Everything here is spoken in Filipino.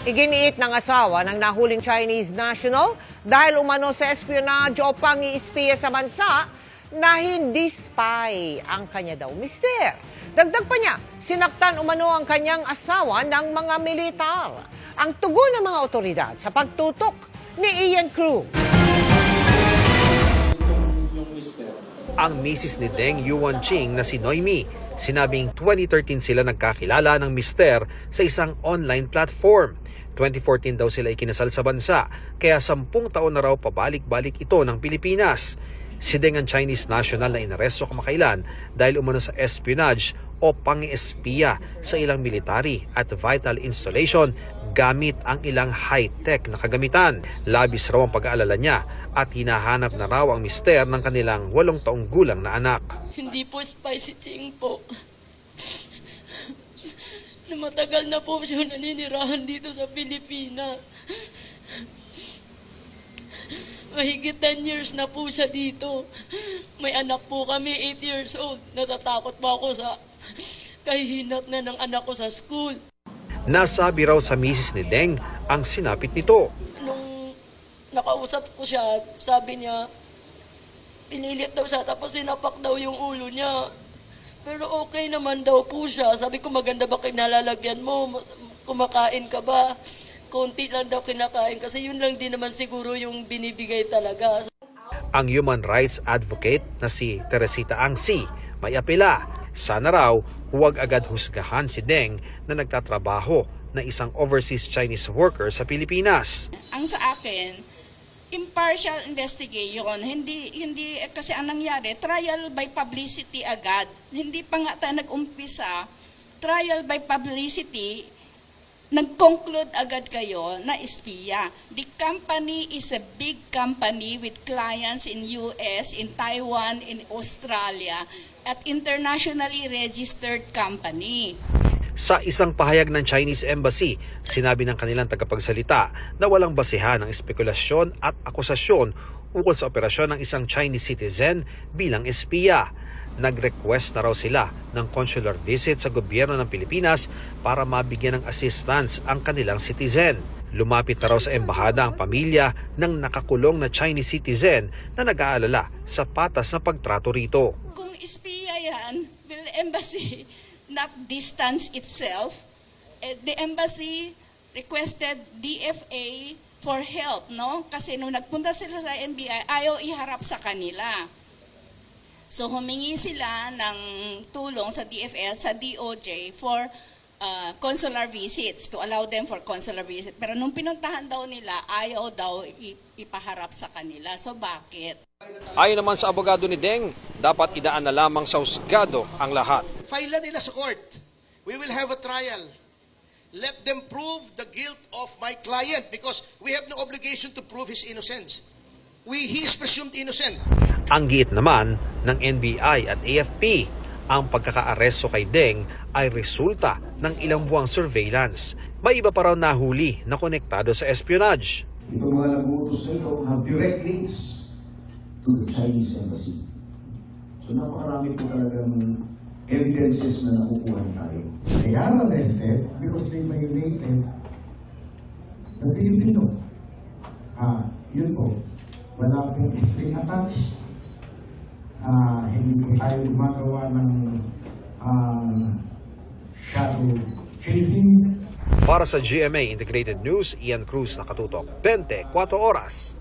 Iginiit ng asawa ng nahuling Chinese national dahil umano sa espionage o pang-iispiya sa bansa na hindi spy ang kanya daw mister. Dagdag pa niya, sinaktan umano ang kanyang asawa ng mga militar. Ang tugon ng mga otoridad sa pagtutok ni Ian Crew. Ang misis ni Deng Yuan Ching na si Noemi. Sinabing 2013 sila nagkakilala ng mister sa isang online platform. 2014 daw sila ikinasal sa bansa, kaya sampung taon na raw pabalik-balik ito ng Pilipinas. Si Deng ang Chinese national na inaresto kamakailan dahil umano sa espionage o pang-espiya sa ilang military at vital installation gamit ang ilang high-tech na kagamitan. Labis raw ang pag-aalala niya at hinahanap na raw ang mister ng kanilang walong taong gulang na anak. Hindi po spicy ching po. Matagal na po siya naninirahan dito sa Pilipinas. Mahigit 10 years na po siya dito. May anak po kami, 8 years old. Natatakot po ako sa kahihinat na ng anak ko sa school. Nasabi raw sa misis ni Deng ang sinapit nito. Nung nakausap ko siya, sabi niya, pinilit daw siya, tapos sinapak daw yung ulo niya. Pero okay naman daw po siya. Sabi ko, maganda ba kinalalagyan mo? Ma- Kumakain ka ba? Konti lang daw kinakain kasi yun lang din naman siguro yung binibigay talaga. Ang human rights advocate na si Teresita Angsi may apela. Sana raw huwag agad husgahan si Deng na nagtatrabaho na isang overseas Chinese worker sa Pilipinas. ang sa akin, impartial investigation. Hindi, hindi, eh, kasi ang nangyari, trial by publicity agad. Hindi pa nga tayo nag-umpisa, trial by publicity, nag-conclude agad kayo na espiya. The company is a big company with clients in US, in Taiwan, in Australia, at internationally registered company. Sa isang pahayag ng Chinese Embassy, sinabi ng kanilang tagapagsalita na walang basihan ng espekulasyon at akusasyon ukol sa operasyon ng isang Chinese citizen bilang espiya. Nag-request na raw sila ng consular visit sa gobyerno ng Pilipinas para mabigyan ng assistance ang kanilang citizen. Lumapit na raw sa embahada ang pamilya ng nakakulong na Chinese citizen na nag-aalala sa patas na pagtrato rito. Kung espiya yan, will embassy not distance itself? Eh, The embassy requested DFA for help, no? Kasi nung nagpunta sila sa NBI, ayaw iharap sa kanila. So humingi sila ng tulong sa DFL, sa DOJ for uh, consular visits, to allow them for consular visit. Pero nung pinuntahan daw nila, ayaw daw ipaharap sa kanila. So bakit? Ayon naman sa abogado ni Deng, dapat idaan na lamang sa husgado ang lahat. File nila sa court. We will have a trial. Let them prove the guilt of my client because we have no obligation to prove his innocence. We, he is presumed innocent. Ang giit naman ng NBI at AFP, ang pagkakaaresto kay Deng ay resulta ng ilang buwang surveillance. May iba pa raw nahuli na konektado sa espionage. Itong mga nag-uutos na ito have direct links to the Chinese embassy. So napakarami po talagang evidences na nakukuha tayo. They are arrested because they violated the Filipino. Ah, yun po. Wala pong string attached. Ah, hindi po tayo gumagawa ng ah, shadow chasing. Para sa GMA Integrated News, Ian Cruz nakatutok 24 oras.